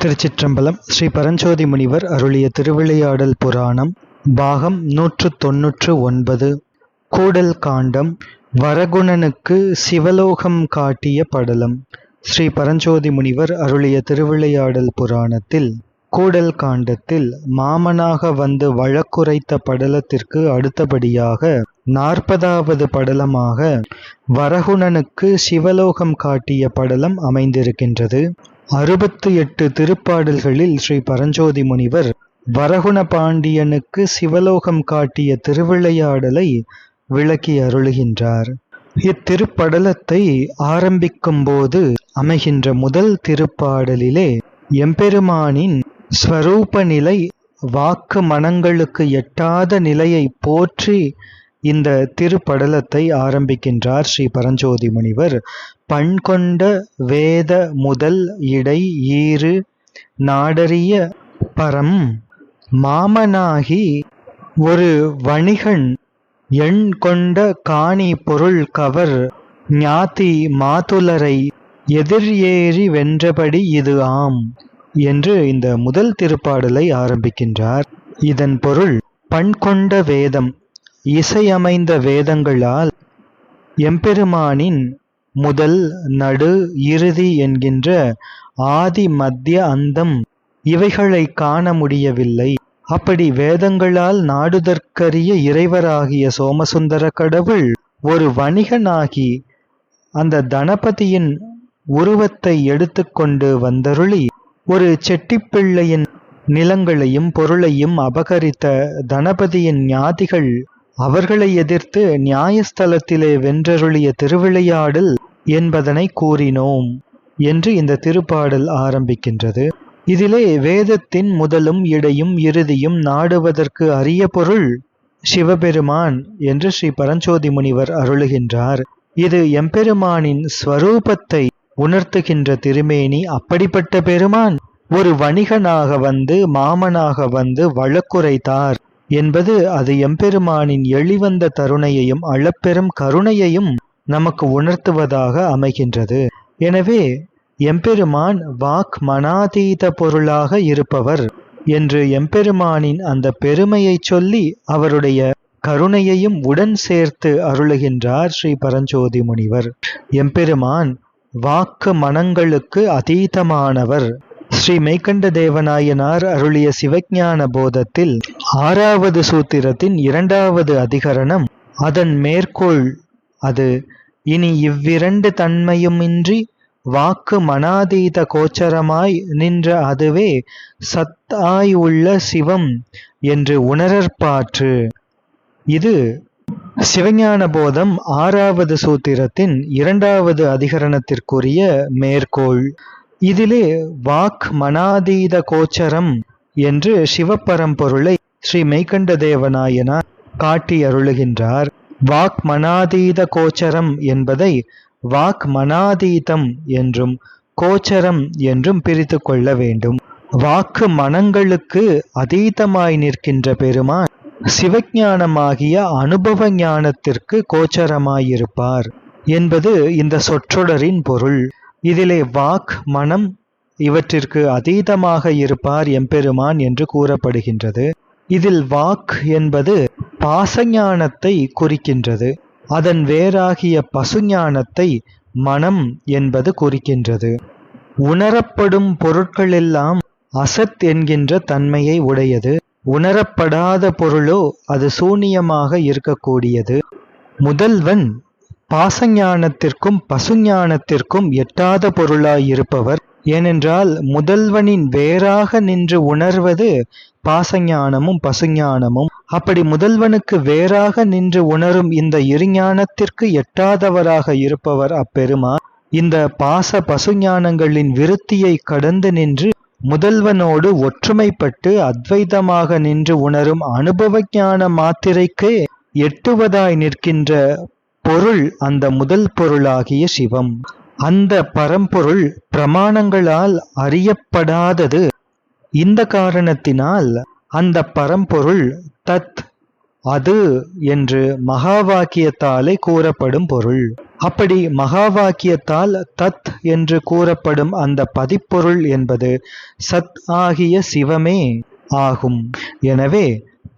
திருச்சிற்றம்பலம் ஸ்ரீ பரஞ்சோதி முனிவர் அருளிய திருவிளையாடல் புராணம் பாகம் நூற்று தொன்னூற்று ஒன்பது கூடல் காண்டம் வரகுணனுக்கு சிவலோகம் காட்டிய படலம். ஸ்ரீ பரஞ்சோதி முனிவர் அருளிய திருவிளையாடல் புராணத்தில் கூடல் காண்டத்தில் மாமனாக வந்து வழக்குரைத்த படலத்திற்கு அடுத்தபடியாக நாற்பதாவது படலமாக வரகுணனுக்கு சிவலோகம் காட்டிய படலம் அமைந்திருக்கின்றது. அறுபத்து எட்டு திருப்பாடல்களில் ஸ்ரீ பரஞ்சோதி முனிவர் வரகுண பாண்டியனுக்கு சிவலோகம் காட்டிய திருவிளையாடலை விளக்கி அருளுகின்றார். இத்திருப்படலத்தை ஆரம்பிக்கும் போது அமைகின்ற முதல் திருப்பாடலிலே எம்பெருமானின் ஸ்வரூப நிலை வாக்கு மனங்களுக்கு எட்டாத நிலையை போற்றி இந்த திருப்படலத்தை ஆரம்பிக்கின்றார் ஸ்ரீ பரஞ்சோதி முனிவர். பண்கொண்ட வேத முதல் இடை ஈறு நாடறிய பரம் மாமனாகி ஒரு வணிகன் எண் கொண்ட காணி பொருள் கவர் ஞாத்தி மாதுலரை எதிர் ஏறி வென்றபடி இது ஆம் என்று இந்த முதல் திருப்பாடலை ஆரம்பிக்கின்றார். இதன் பொருள் பண்கொண்ட வேதம் இசையமைந்த வேதங்களால் எம்பெருமானின் முதல் நடு இறுதி என்கின்ற ஆதி மத்திய அந்தம் இவைகளை காண முடியவில்லை. அப்படி வேதங்களால் நாடுதற்கரிய இறைவராகிய சோமசுந்தர கடவுள் ஒரு வணிகனாகி அந்த தனபதியின் உருவத்தை எடுத்துக்கொண்டு வந்தருளி ஒரு செட்டிப்பிள்ளையின் நிலங்களையும் பொருளையும் அபகரித்த தனபதியின் ஞாதிகள் அவர்களை எதிர்த்து நியாயஸ்தலத்திலே வென்றருளிய திருவிளையாடல் என்பதனை கூறினோம் என்று இந்த திருப்பாடல் ஆரம்பிக்கின்றது. இதிலே வேதத்தின் முதலும் இடையும் இறுதியும் நாடுவதற்கு அரிய பொருள் சிவபெருமான் என்று ஸ்ரீ பரஞ்சோதி முனிவர் அருளுகின்றார். இது எம்பெருமானின் ஸ்வரூபத்தை உணர்த்துகின்ற திருமேனி அப்படிப்பட்ட பெருமான் ஒரு வணிகனாக வந்து மாமனாக வந்து வழக்குரைத்தார். என்பது அது எம்பெருமானின் எளிவந்த தருணையையும் அளப்பெரும் கருணையையும் நமக்கு உணர்த்துவதாக அமைகின்றது. எனவே எம்பெருமான் வாக் மனாதீத பொருளாக இருப்பவர் என்று எம்பெருமானின் அந்த பெருமையை சொல்லி அவருடைய கருணையையும் உடன் சேர்த்து அருளுகின்றார் ஸ்ரீ பரஞ்சோதி முனிவர். எம்பெருமான் வாக்கு மனங்களுக்கு அதீதமானவர். ஸ்ரீ மெய்கண்ட தேவநாயனார் அருளிய சிவஞான போதத்தில் ஆறாவது சூத்திரத்தின் இரண்டாவது அதிகரணம் அதன் மேற்கோள் அது இனி இவ்விரண்டு தன்மையுமின்றி வாக்கு மனாதீத கோச்சரமாய் நின்ற அதுவே சத்தாய் உள்ள சிவம் என்று உணரற்பாற்று இது சிவஞான போதம் ஆறாவது சூத்திரத்தின் இரண்டாவது அதிகரணத்திற்குரிய மேற்கோள். இதிலே வாக் மனாதீத கோச்சரம் என்று சிவபரம்பொருளை ஸ்ரீ மெய்கண்ட தேவநாயனார் காட்டி அருளுகின்றார் வாக் மனாதீத கோச்சரம் என்பதை வாக் மனாதீதம் என்றும் கோச்சரம் என்றும் பிரித்து கொள்ள வேண்டும். வாக்கு மனங்களுக்கு அதீதமாய் நிற்கின்ற பெருமான் சிவஞானமாகிய அனுபவ ஞானத்திற்கு கோச்சரமாயிருப்பார் என்பது இந்த சொற்றொடரின் பொருள். இதிலே வாக் மனம் இவற்றிற்கு அதீதமாக இருப்பார் எம்பெருமான் என்று கூறப்படுகின்றது. இதில் வாக் என்பது பாசஞானத்தை குறிக்கின்றது. அதன் வேறாகிய பசுஞானத்தை மனம் என்பது குறிக்கின்றது. உணரப்படும் பொருட்களெல்லாம் அசத் என்கின்ற தன்மையை உடையது. உணரப்படாத பொருளோ அது சூனியமாக இருக்கக்கூடியது. முதல்வன் பாசஞானத்திற்கும் பசுஞானத்திற்கும் எட்டாத பொருளாயிருப்பவர். ஏனென்றால் முதல்வனின் வேறாக நின்று உணர்வது பாசஞானமும் பசுஞானமும். அப்படி முதல்வனுக்கு வேறாக நின்று உணரும் இந்த இருஞானத்திற்கு எட்டாதவராக இருப்பவர் அப்பெருமான். இந்த பாச பசுஞானங்களின் விருத்தியை கடந்து நின்று முதல்வனோடு ஒற்றுமைப்பட்டு அத்வைதமாக நின்று உணரும் அனுபவ ஞான மாத்திரைக்கே எட்டுவதாய் நிற்கின்ற பொருள் அந்த முதல் பொருளாகிய சிவம். அந்த பரம்பொருள் பிரமாணங்களால் அறியப்படாதது. இந்த காரணத்தினால் அந்த பரம்பொருள் தத் அது என்று மகா வாக்கியத்தாலே கூறப்படும் பொருள். அப்படி மகா வாக்கியத்தால் தத் என்று கூறப்படும் அந்த பதிப்பொருள் என்பது சத் ஆகிய சிவமே ஆகும். எனவே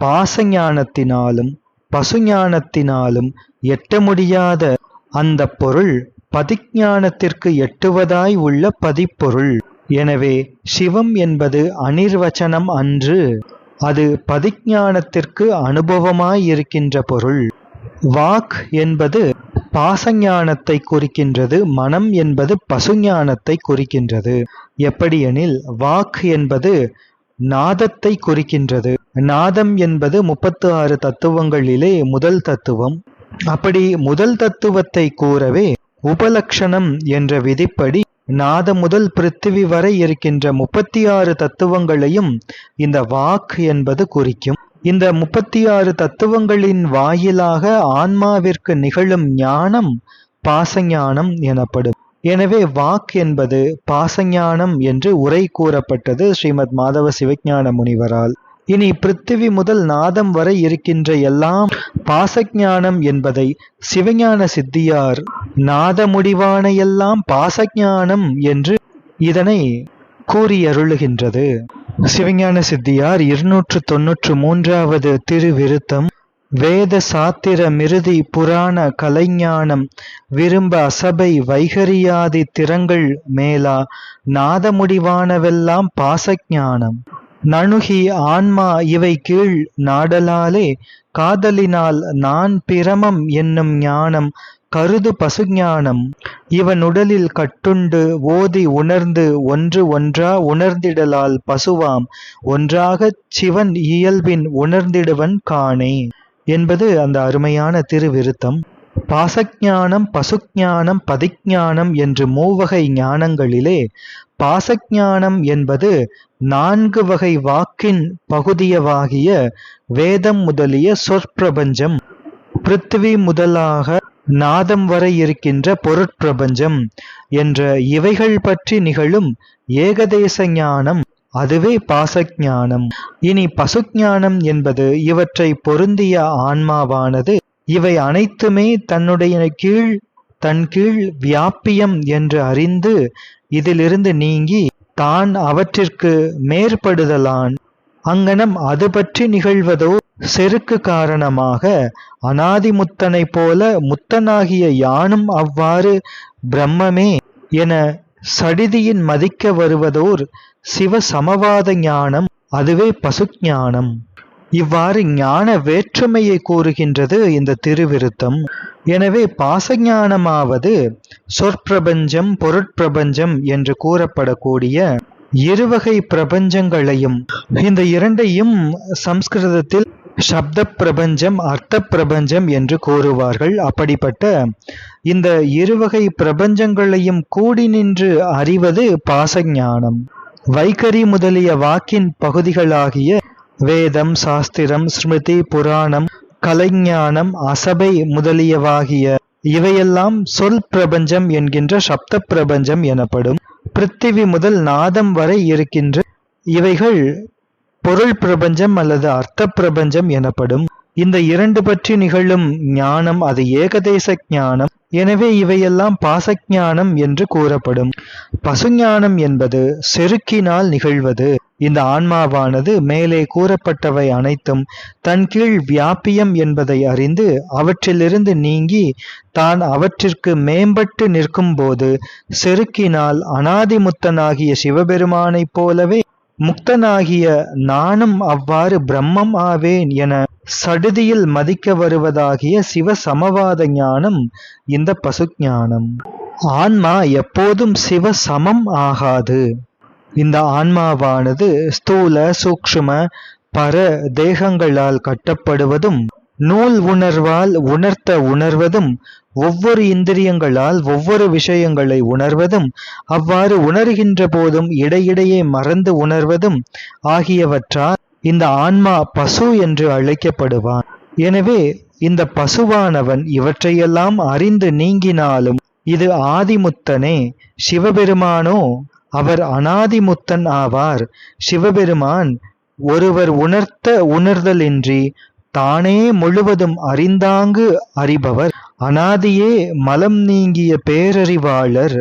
பாசஞானத்தினாலும் பசுஞானத்தினாலும் எட்ட முடியாத அந்த பொருள் பதிஞானத்திற்கு எட்டுவதாய் உள்ள பதிப்பொருள். எனவே சிவம் என்பது அனிர்வச்சனம் அன்று அது பதிஞானத்திற்கு அனுபவமாயிருக்கின்ற பொருள். வாக் என்பது பாசஞானத்தை குறிக்கின்றது மனம் என்பது பசுஞானத்தை குறிக்கின்றது. எப்படியெனில் வாக் என்பது நாதத்தை குறிக்கின்றது. நாதம் என்பது முப்பத்து ஆறு தத்துவங்களிலே முதல் தத்துவம். அப்படி முதல் தத்துவத்தை கூறவே உபலக்ஷணம் என்ற விதிப்படி நாத முதல் பிருத்திவி வரை இருக்கின்ற முப்பத்தி ஆறு தத்துவங்களையும் இந்த வாக் என்பது குறிக்கும். இந்த முப்பத்தி ஆறு தத்துவங்களின் வாயிலாக ஆன்மாவிற்கு நிகழும் ஞானம் பாசஞானம் எனப்படும். எனவே வாக் என்பது பாசஞானம் என்று உரை கூறப்பட்டது ஸ்ரீமத் மாதவ சிவஞான முனிவரால். இனி பிருத்திவி முதல் நாதம் வரை இருக்கின்ற எல்லாம் பாசஞானம் என்பதை சிவஞான சித்தியார் நாத முடிவான எல்லாம் பாசஞானம் என்று இதனை கூறியருளுகின்றது. சிவஞான சித்தியார் இருநூற்று தொன்னூற்று மூன்றாவது திருவிருத்தம் வேத சாத்திர மிருதி புராண கலைஞானம் விரும்ப அசபை வைகரியாதி திறங்கள் மேலா நாதமுடிவானவெல்லாம் பாசஞானம். நணுகி ஆன்மா இவை கீழ் நாடலாலே காதலினால் நான் பிரமம் என்னும் ஞானம் கருது பசுஞானம். இவன் உடலில் கட்டுண்டு ஓதி உணர்ந்து ஒன்று ஒன்றா உணர்ந்திடலால் பசுவாம் ஒன்றாகச் சிவன் இயல்பின் உணர்ந்திடுவன் காணே. என்பது அந்த அருமையான திருவிருத்தம். பாசஞானம் பசுஞானம் பதிஞானம் என்று மூவகை ஞானங்களிலே பாசஞானம் என்பது நான்கு வகை வாக்கின் பகுதியவாகிய வேதம் முதலிய சொற்பிரபஞ்சம். பிருத்திவி முதலாக நாதம் வரை இருக்கின்ற பொருட்பிரபஞ்சம் என்ற இவைகள் பற்றி நிகழும் ஏகதேச ஞானம் அதுவே பாசஞானம். இனி பசுஞானம் என்பது இவற்றை பொருந்திய ஆன்மாவானது இவை அனைத்துமே தன்னுடைய கீழ் தன் கீழ் வியாப்பியம் என்று அறிந்து இதிலிருந்து நீங்கி தான் அவற்றிற்கு மேற்படுதலான். அங்கனம் அது பற்றி நிகழ்வதோ செருக்கு காரணமாக அனாதிமுத்தனை போல முத்தனாகிய யானும் அவ்வாறு பிரம்மமே என சடிதியின் மதிக்க வருவதோர் சிவ சமவாத ஞானம் அதுவே பசுஞானம். இவ்வாறு ஞான வேற்றுமையை கூறுகின்றது இந்த திருவிருத்தம். எனவே பாசஞானமாவது சொற்பிரபஞ்சம் பொருட்பிரபஞ்சம் என்று கூறப்படக்கூடிய இருவகை பிரபஞ்சங்களையும் இந்த இரண்டையும் சம்ஸ்கிருதத்தில் சப்த பிரபஞ்சம் அர்த்த பிரபஞ்சம் என்று கூறுவார்கள். அப்படிப்பட்ட இந்த இருவகை பிரபஞ்சங்களையும் கூடி நின்று அறிவது பாசஞானம். வைகரி முதலிய வாக்கின் பகுதிகளாகிய வேதம் சாஸ்திரம் ஸ்மிருதி புராணம் கலைஞானம் அசபை முதலியவாகிய இவையெல்லாம் சொல் பிரபஞ்சம் என்கின்ற சப்த பிரபஞ்சம் எனப்படும். பிருத்திவி முதல் நாதம் வரை இருக்கின்ற இவைகள் பொருள் பிரபஞ்சம் அல்லது அர்த்த பிரபஞ்சம் எனப்படும். இந்த இரண்டு பற்றி நிகழும் ஞானம் அது ஏகதேச ஞானம். எனவே இவையெல்லாம் பாசஞானம் என்று கூறப்படும். பசுஞானம் என்பது செருக்கினால் நிகழ்வது. இந்த ஆன்மாவானது மேலே கூறப்பட்டவை அனைத்தும் தன் கீழ் வியாபியம் என்பதை அறிந்து அவற்றிலிருந்து நீங்கி தான் அவற்றிற்கு மேம்பட்டு நிற்கும்போது செருக்கினால் அனாதிமுத்தனாகிய சிவபெருமானைப் போலவே முக்தனாகிய நானும் அவ்வாறு பிரம்மம் ஆவேன் என சடுதியில் மதிக்க வருவதாகிய சிவ சமவாத ஞானம் இந்த பசுஞானம். ஆன்மா எப்போதும் சிவ சமம் ஆகாது. இந்த ஆன்மாவானது ஸ்தூல சூக்ஷ்ம பர தேகங்களால் கட்டப்படுவதும் நூல் உணர்வால் உணர்த்த உணர்வதும் ஒவ்வொரு இந்திரியங்களால் ஒவ்வொரு விஷயங்களை உணர்வதும் அவ்வாறு உணர்கின்ற போதும் இடையிடையே மறந்து உணர்வதும் ஆகியவற்றால் இந்த ஆன்மா பசு என்று அழைக்கப்படுவான். எனவே இந்த பசுவானவன் இவற்றையெல்லாம் அறிந்து நீங்கினாலும் இது ஆதிமுத்தனே சிவபெருமானோ அவர் அனாதிமுத்தன் ஆவார். சிவபெருமான் ஒருவர் உணர்த்த உணர்தலின்றி தானே முழுவதும் அறிந்தாங்கு அறிபவர். அனாதியே மலம் நீங்கிய பேரறிவாளர்.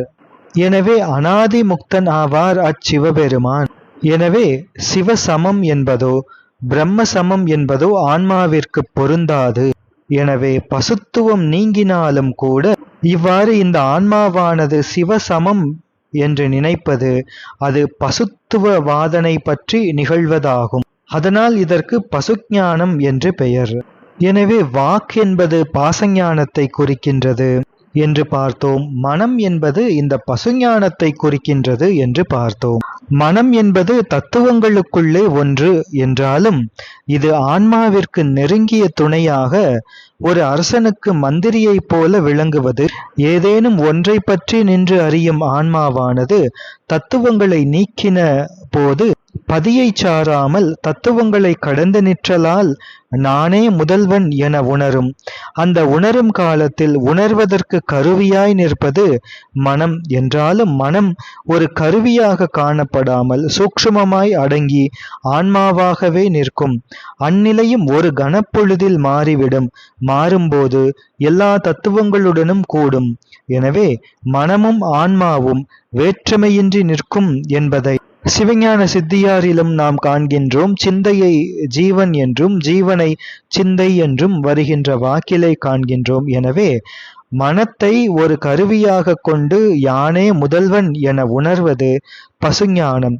எனவே அனாதி முக்தன் ஆவார் அச்சிவபெருமான். எனவே சிவசமம் என்பதோ பிரம்ம சமம் என்பதோ ஆன்மாவிற்கு பொருந்தாது. எனவே பசுத்துவம் நீங்கினாலும் கூட இவ்வாறு இந்த ஆன்மாவானது சிவசமம் என்று நினைப்பது அது பசுத்துவ வாதனை பற்றி நிகழ்வதாகும். அதனால் இதற்கு பசுஞானம் என்று பெயர். எனவே வாக் என்பது பாசஞானத்தை குறிக்கின்றது என்று பார்த்தோம். மனம் என்பது இந்த பசுஞானத்தை குறிக்கின்றது என்று பார்த்தோம். மனம் என்பது தத்துவங்களுக்குள்ளே ஒன்று என்றாலும் இது ஆன்மாவிற்கு நெருங்கிய துணையாக ஒரு அரசனுக்கு மந்திரியைப் போல விளங்குவது. ஏதேனும் ஒன்றை பற்றி நின்று அறியும் ஆன்மாவானது தத்துவங்களை நீக்கின போது பதியை சாராமல் தத்துவங்களை கடந்து நிற்றலால் நானே முதல்வன் என உணரும். அந்த உணரும் காலத்தில் உணர்வதற்கு கருவியாய் நிற்பது மனம் என்றாலும் மனம் ஒரு கருவியாக காணப்படாமல் சூக்ஷ்மமாய் அடங்கி ஆன்மாவாகவே நிற்கும். அந்நிலையும் ஒரு கணப்பொழுதில் மாறிவிடும். மாறும்போது எல்லா தத்துவங்களுடனும் கூடும். எனவே மனமும் ஆன்மாவும் வேற்றுமையின்றி நிற்கும் என்பதை சிவஞான சித்தியாரிலும் நாம் காண்கின்றோம் சிந்தையை ஜீவன் என்றும் ஜீவனை சிந்தை என்றும் வருகின்ற வாக்கிலை காண்கின்றோம். எனவே மனத்தை ஒரு கருவியாக கொண்டு யானே முதல்வன் என உணர்வது பசுஞானம்.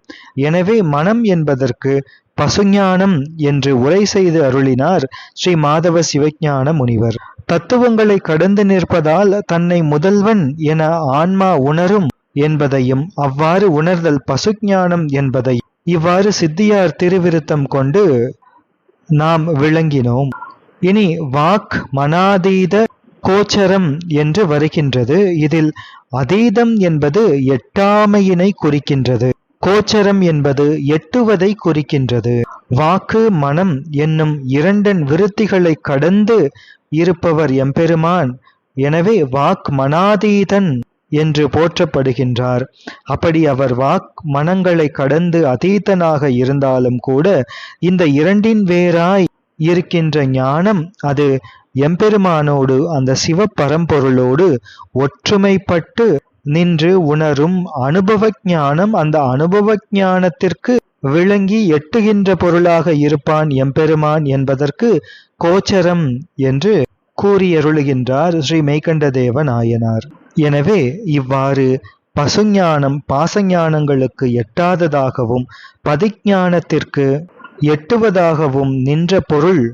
எனவே மனம் என்பதற்கு பசுஞானம் என்று உரை செய்து அருளினார் ஸ்ரீ மாதவ சிவஞான முனிவர். தத்துவங்களை கடந்து நிற்பதால் தன்னை முதல்வன் என ஆன்மா உணரும் என்பதையும் அவ்வாறு உணர்தல் பசுஞானம் என்பதை இவ்வாறு சித்தியார் திருவிருத்தம் கொண்டு நாம் விளங்கினோம். இனி வாக் மனாதீத கோச்சரம் என்று வருகின்றது. இதில் அதீதம் என்பது எட்டாமையினை குறிக்கின்றது. கோச்சரம் என்பது எட்டுவதை குறிக்கின்றது. வாக்கு மனம் என்னும் இரண்டன் விருத்திகளை கடந்து இருப்பவர் எம்பெருமான். எனவே வாக் மனாதீதன் என்று போற்றப்படுகின்றார். அப்படி அவர் வாக் மனங்களை கடந்து அதீத்தனாக இருந்தாலும் கூட இந்த இரண்டின் வேறாய் இருக்கின்ற ஞானம் அது எம்பெருமானோடு அந்த சிவப்பரம்பொருளோடு ஒற்றுமைப்பட்டு நின்று உணரும் அனுபவ ஞானம் அந்த அனுபவ ஞானத்திற்கு விளங்கி எட்டுகின்ற பொருளாக இருப்பான் எம்பெருமான் என்பதற்கு கோச்சரம் என்று கூறியருளுகின்றார் ஸ்ரீ மெய்கண்டதேவ நாயனார். எனவே இவ்வாறு பசுஞானம் பாசஞானங்களுக்கு எட்டாததாகவும் பதிஞானத்திற்கு எட்டுவதாகவும் நின்ற பொருள்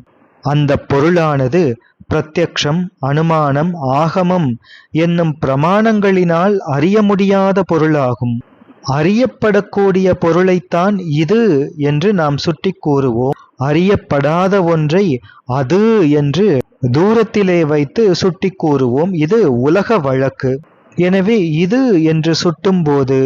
அந்த பொருளானது பிரத்யக்ஷம் அனுமானம் ஆகமம் என்னும் பிரமாணங்களினால் அறிய முடியாத பொருளாகும். அறியப்படக்கூடிய பொருளைத்தான் இது என்று நாம் சுட்டி கூறுவோம். அறியப்படாத ஒன்றை அது என்று தூரத்திலே வைத்து சுட்டி கூறுவோம் இது உலக வழக்கு. எனவே இது என்று சுட்டும்போது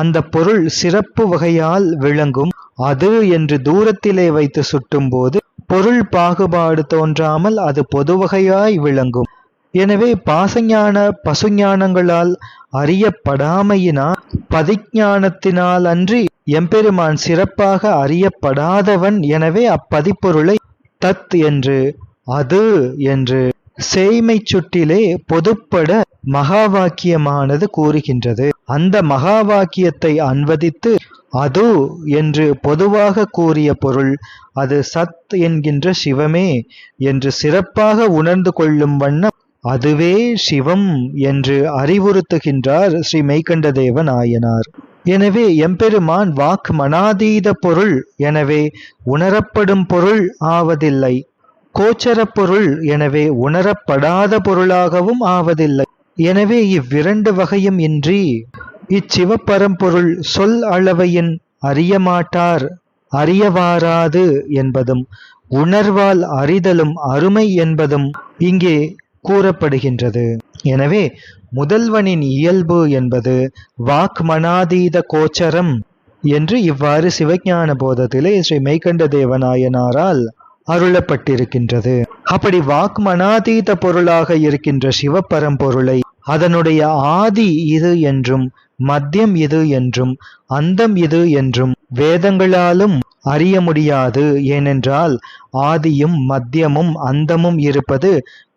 அந்த பொருள் சிறப்பு வகையால் விளங்கும். அது என்று தூரத்திலே வைத்து சுட்டும்போது பொருள் பாகுபாடு தோன்றாமல் அது பொதுவகையாய் விளங்கும். எனவே பாசஞான பசுஞானங்களால் அறியப்படாமையினால் பதிஞானத்தினால் அன்றி எம்பெருமான் சிறப்பாக அறியப்படாதவன் எனவே அப்பதிப்பொருளை தத் என்று அது என்று செய்மை சுட்டிலே பொதுப்பட மகா வாக்கியமானது கூறுகின்றது. அந்த மகா வாக்கியத்தை அன்வதித்து அது என்று பொதுவாக கூறிய பொருள் அது சத் என்கின்ற சிவமே என்று சிறப்பாக உணர்ந்து கொள்ளும் வண்ணம் அதுவே சிவம் என்று அறிவுறுத்துகின்றார் ஸ்ரீ மெய்கண்டதேவ நாயனார் எனவே எம்பெருமான் வாக் மனாதீத பொருள் எனவே உணரப்படும் பொருள் ஆவதில்லை. கோச்சர பொருள் எனவே உணரப்படாத பொருளாகவும் ஆவதில்லை. எனவே இவ்விரண்டு வகையும் இன்றி இச்சிவப்பரம்பொருள் சொல் அளவையின் அறியமாட்டார் அறியவாராது என்பதும் உணர்வால் அறிதலும் அருமை என்பதும் இங்கே கூறப்படுகின்றது. எனவே முதல்வனின் இயல்பு என்பது வாக்மனாதீத கோச்சரம் என்று இவ்வாறு சிவஞான போதத்திலே ஸ்ரீ மெய்கண்ட தேவநாயனாரால் அருளப்பட்டிருக்கின்றது. அப்படி வாக்மனாதீத பொருளாக இருக்கின்ற சிவபரம்பொருளை அதனுடைய ஆதி இது என்றும் மத்தியம் இது என்றும் அந்தம் இது என்றும் வேதங்களாலும் அறிய முடியாது. ஏனென்றால் ஆதியும் மத்தியமும் அந்தமும் இருப்பது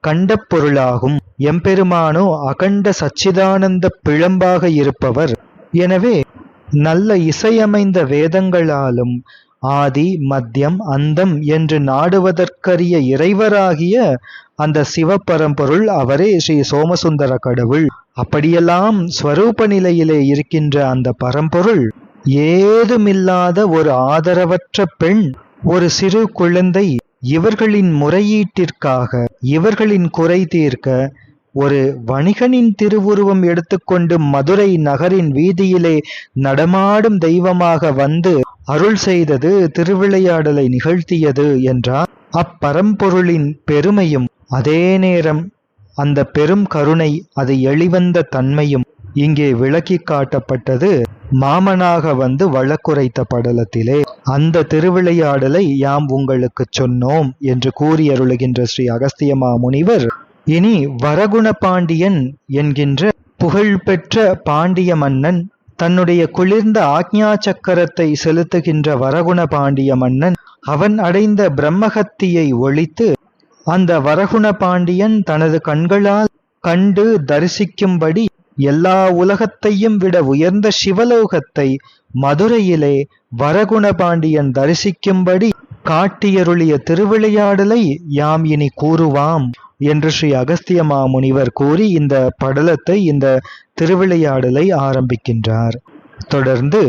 கண்ட பொருளாகும். எம்பெருமானோ அகண்ட சச்சிதானந்த பிழம்பாக இருப்பவர். எனவே நல்ல இசையமைந்த வேதங்களாலும் ஆதி மத்தியம் அந்தம் என்று நாடுவதற்கரிய இறைவராகிய அந்த சிவபரம்பொருள் அவரே ஸ்ரீ சோமசுந்தர கடவுள். அப்படியெல்லாம் ஸ்வரூப நிலையிலே இருக்கின்ற அந்த பரம்பொருள் ஏதுமில்லாத ஒரு ஆதரவற்ற பெண் ஒரு சிறு குழந்தை இவர்களின் முறையீட்டிற்காக இவர்களின் குறை தீர்க்க ஒரு வணிகனின் திருவுருவம் எடுத்துக்கொண்டு மதுரை நகரின் வீதியிலே நடமாடும் தெய்வமாக வந்து அருள் செய்தது திருவிளையாடலை நிகழ்த்தியது என்றால் அப்பரம்பொருளின் பெருமையும் அதே நேரம் அந்த பெரும் கருணை அது எளிவந்த தன்மையும் இங்கே விளக்கி காட்டப்பட்டது. மாமனாக வந்து வழக்குரைத்த படலத்திலே அந்த திருவிளையாடலை யாம் உங்களுக்கு சொன்னோம் என்று கூறி அருளுகின்ற ஸ்ரீ அகஸ்தியமா முனிவர் இனி வரகுண பாண்டியன் என்கின்ற புகழ்பெற்ற பாண்டிய மன்னன் தன்னுடைய குளிர்ந்த ஆக்ஞா சக்கரத்தை செலுத்துகின்ற வரகுண பாண்டிய மன்னன் அவன் அடைந்த பிரம்மகத்தியை ஒழித்து அந்த வரகுண பாண்டியன் தனது கண்களால் கண்டு தரிசிக்கும்படி எல்லா உலகத்தையும் விட உயர்ந்த சிவலோகத்தை மதுரையிலே வரகுண பாண்டியன் தரிசிக்கும்படி காட்டியருளிய திருவிளையாடலை யாம் இனி கூறுவாம் என்று ஸ்ரீ அகஸ்திய மாமுனிவர் கூறி இந்த படலத்தை இந்த திருவிளையாடலை ஆரம்பிக்கின்றார். தொடர்ந்து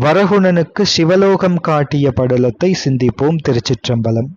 வரகுணனுக்கு சிவலோகம் காட்டிய படலத்தை சிந்திப்போம் திருச்சிற்றம்பலம்.